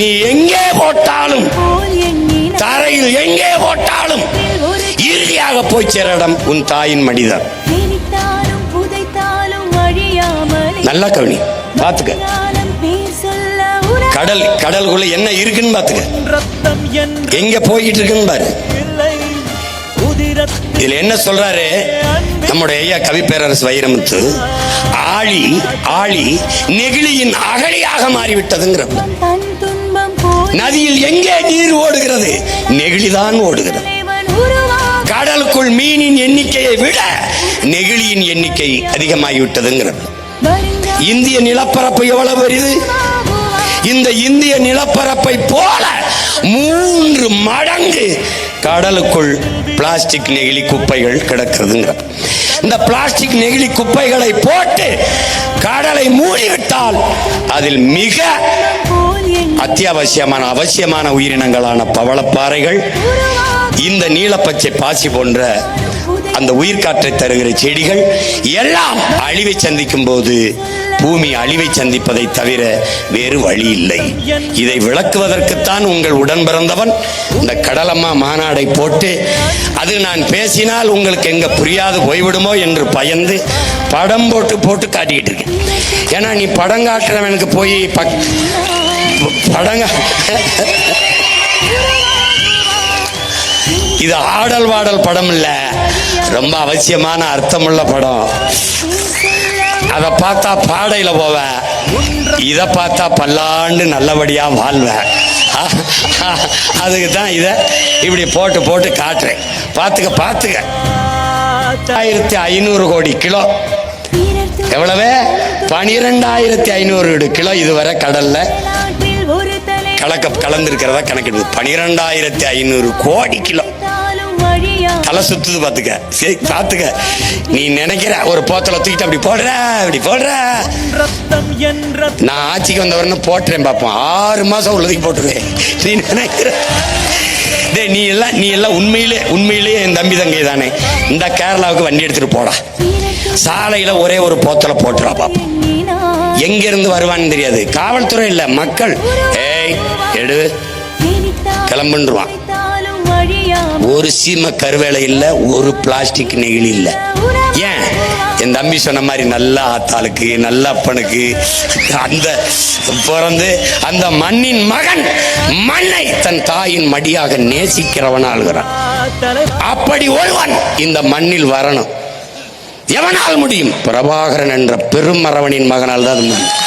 நீ எங்கே போட்டாலும் தரையில் எங்கே போட்டாலும் இறுதியாக போய் சேர இடம் உன் தாயின் மடிதான். நினைத்தாலும் புதைத்தாலும் அழியாமல். நல்லா கவனி பாத்துக்க. கடல் கடலுக்குள்ள என்ன இருக்குன்னு பாத்துக்க. எங்க போய்கிட்டு இருக்குன்னு பாரு. இதுல என்ன சொல்றாரு? நம்முடைய ஐயா கவி பேரரசு வைரமுத்து ஆழி ஆழி நெகிழியின் அகழியாக மாறிவிட்டதுங்கிற நதியில் எங்கே நீர் ஓடுகிறது? நெகிழிதான் ஓடுகிறது. கடலுக்குள் மீனின் எண்ணிக்கையை விட நெகிழியின் எண்ணிக்கை அதிகமாகிவிட்டதுங்கிறது. இந்திய நிலப்பரப்பு எவ்வளவு பெரிது இந்த இந்திய நிலப்பரப்பை போல மூன்று மடங்கு கடலுக்குள் பிளாஸ்டிக் நெகிழி குப்பைகள் கிடக்கிறதுங்க இந்த பிளாஸ்டிக் நெகிழி குப்பைகளை போட்டு கடலை மூடிவிட்டால் அதில் மிக அத்தியாவசியமான அவசியமான உயிரினங்களான பவளப்பாறைகள் இந்த நீலப்பச்சை பாசி போன்ற அந்த உயிர்காற்றை தருகிற செடிகள் எல்லாம் அழிவை சந்திக்கும் போது பூமி அழிவை சந்திப்பதை தவிர வேறு வழி இல்லை. இதை விளக்குவதற்குத்தான் உங்கள் உடன் பிறந்தவன் இந்த கடலம்மா மாநாடை போட்டு அது நான் பேசினால் உங்களுக்கு எங்க புரியாது போய்விடுமோ என்று பயந்து படம் போட்டு போட்டு காட்டிக்கிட்டு இருக்கேன். ஏன்னா நீ படம் காட்டுறவனுக்கு போய் பக் படங்க. இது ஆடல் வாடல் படம் இல்லை ரொம்ப அவசியமான அர்த்தமுள்ள படம். அதை பார்த்தா பாடையில் போவேன். இதை பார்த்தா பல்லாண்டு நல்லபடியாக வாழ்வேன். அதுக்கு தான் இதை இப்படி போட்டு போட்டு காட்டுறேன். பார்த்துக்க பார்த்துக்க. ஆயிரத்தி ஐநூறு கோடி கிலோ. எவ்வளவு? பனிரெண்டாயிரத்தி ஐநூறு கிலோ இதுவரை கடல்ல. கலக்க கலந்துருக்கிறதா கணக்கெடுப்பு பனிரெண்டாயிரத்தி ஐநூறு கோடி கிலோ. தலை சுத்துது பாத்துக்க சரி பாத்துக்க நீ நினைக்கிற ஒரு போத்தல தூக்கிட்டு அப்படி போடுற அப்படி போடுற. நான் ஆட்சிக்கு வந்தவரன்னு போட்டுறேன் பார்ப்போம் ஆறு மாசம் உள்ளதுக்கு போட்டுருவேன். நீ நினைக்கிற? டே நீ எல்லாம் நீ எல்லாம் உண்மையிலே உண்மையிலேயே என் தம்பி தங்கை தானே. இந்த கேரளாவுக்கு வண்டி எடுத்துட்டு போடா. சாலையில ஒரே ஒரு போத்தலை போட்டுறா பாப்போம். எங்கேருந்து வருவான்னு தெரியாது. காவல்துறை இல்ல மக்கள். ஏய் எடு. கிளம்புன்றான் ஒரு சீம கருவேலை இல்ல ஒரு பிளாஸ்டிக் நெகிழி இல்ல. ஏன்? என் தம்பி சொன்ன மாதிரி நல்ல ஆத்தாளுக்கு நல்ல அப்பனுக்கு அந்த பிறந்து அந்த மண்ணின் மகன் மண்ணை தன் தாயின் மடியாக நேசிக்கிறவன் ஆளுகிறான் அப்படி ஒருவன் இந்த மண்ணில் வரணும். எவனால் முடியும்? பிரபாகரன் என்ற பெரும் மரவனின் மகனால் தான் முடியும்.